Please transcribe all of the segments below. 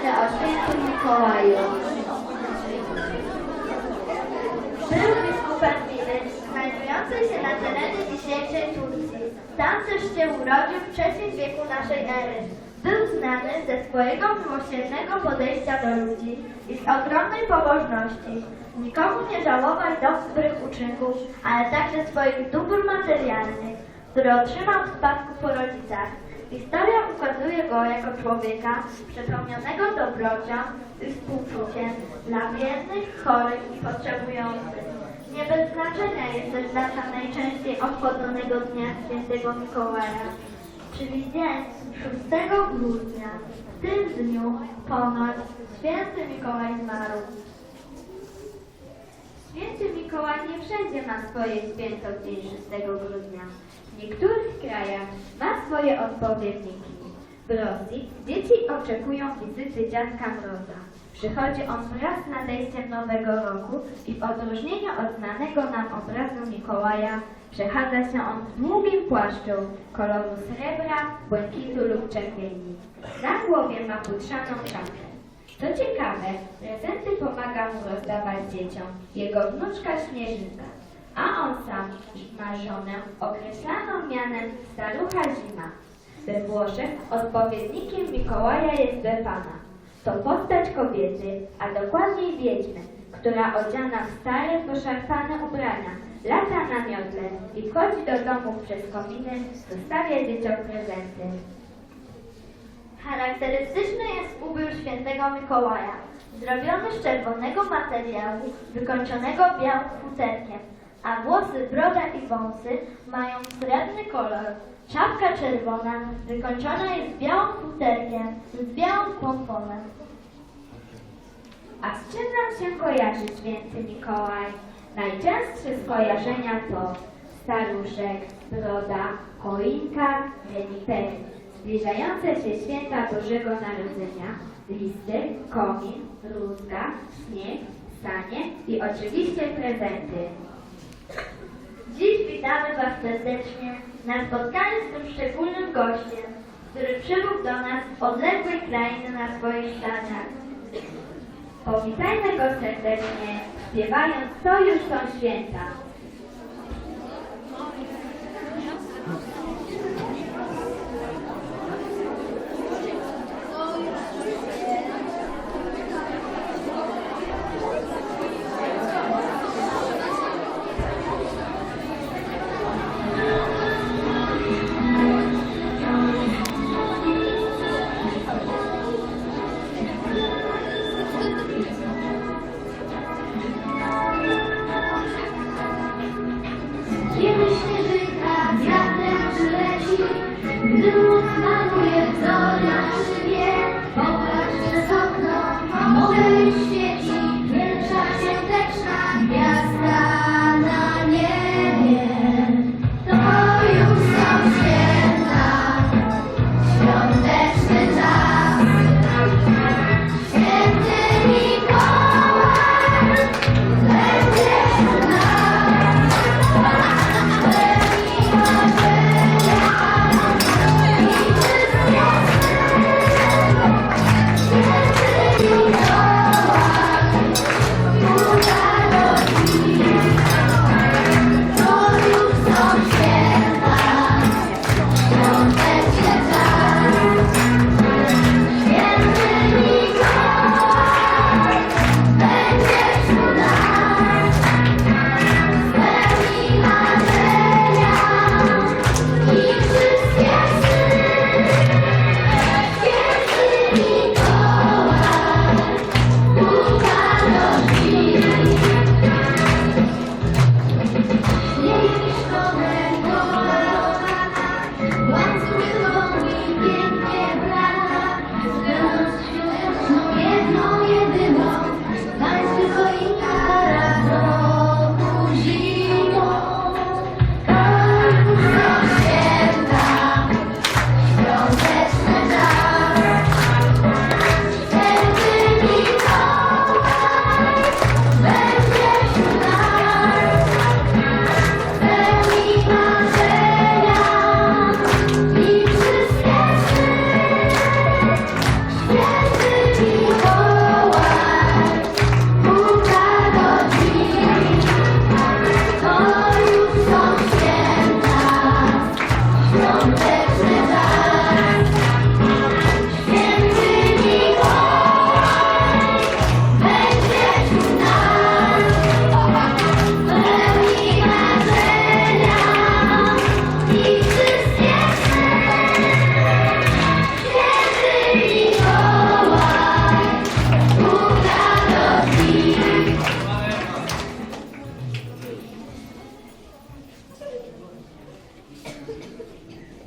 O świętym Mikołaju. Był biskupem Winy, znajdującej się na terenie dzisiejszej Turcji. Tam też się urodził w trzecim wieku naszej ery. Był znany ze swojego miłosiernego podejścia do ludzi i z ogromnej pobożności. Nikomu nie żałował dobrych uczynków, ale także swoich dóbr materialnych, które otrzymał w spadku po rodzicach. Historia ukazuje go jako człowieka przepełnionego dobrocią i współczuciem dla biednych, chorych i potrzebujących. Nie bez znaczenia jest też data najczęściej obchodzonego Dnia Świętego Mikołaja, czyli dzień 6 grudnia. W tym dniu ponoć Święty Mikołaj zmarł. Święty Mikołaj nie wszędzie ma swoje święto w dzień 6 grudnia. W niektórych krajach ma swoje odpowiedniki. W Rosji dzieci oczekują wizyty Dziadka Mroza. Przychodzi on wraz z nadejściem Nowego Roku i w odróżnieniu od znanego nam obrazu Mikołaja przechadza się on w długim płaszczu koloru srebra, błękitu lub czerwieni. Na głowie ma futrzaną czapkę. Co ciekawe, prezenty pomaga mu rozdawać dzieciom jego wnuczka Śnieżynka, a on sam ma żonę określaną mianem starucha Zima. We Włoszech odpowiednikiem Mikołaja jest Befana. To postać kobiety, a dokładniej wiedźmy, która odziana w stare, poszarpane ubrania lata na miotle i wchodzi do domów przez kominy, zostawia dzieciom prezenty. Charakterystyczny jest ubiór świętego Mikołaja, zrobiony z czerwonego materiału, wykończonego białym futerkiem, a włosy, broda i wąsy mają srebrny kolor. Czapka czerwona wykończona jest białym futerkiem z białym pomponem. A z czym nam się kojarzy święty Mikołaj? Najczęstsze skojarzenia to staruszek, broda, choinka, renifery, zbliżające się święta Bożego Narodzenia, listy, komin, rózga, śnieg, sanie i oczywiście prezenty. Dziś witamy Was serdecznie na spotkaniu z tym szczególnym gościem, który przybył do nas z odległej krainy na swoich stadiach. Powitajmy go serdecznie, śpiewając To już są święta. Christian.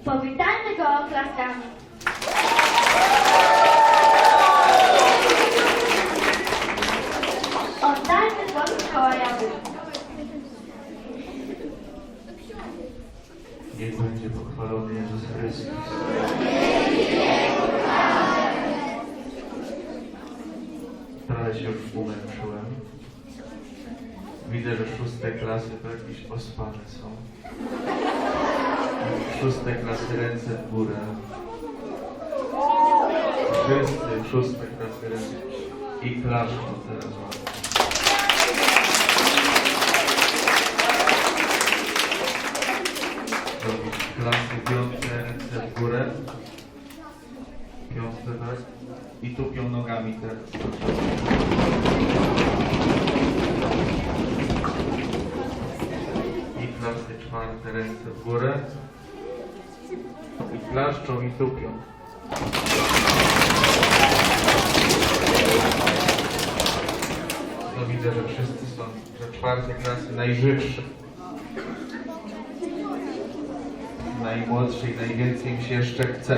Powitajmy go oklaskami. Oddajmy głos Mikołajowi. Niech będzie pochwalony Jezus Chrystus. Trochę się już umęczyłem. Widzę, że szóste klasy to jakieś ospane są. Szóste klasy ręce w górę. Wszyscy szóste klasy ręce. I klaszczą teraz ładnie. Ręce w górę. I klaszczą i tupią. No widzę, że wszyscy są, że czwarte klasy najżywsze. Najmłodszej najwięcej mi się jeszcze chce.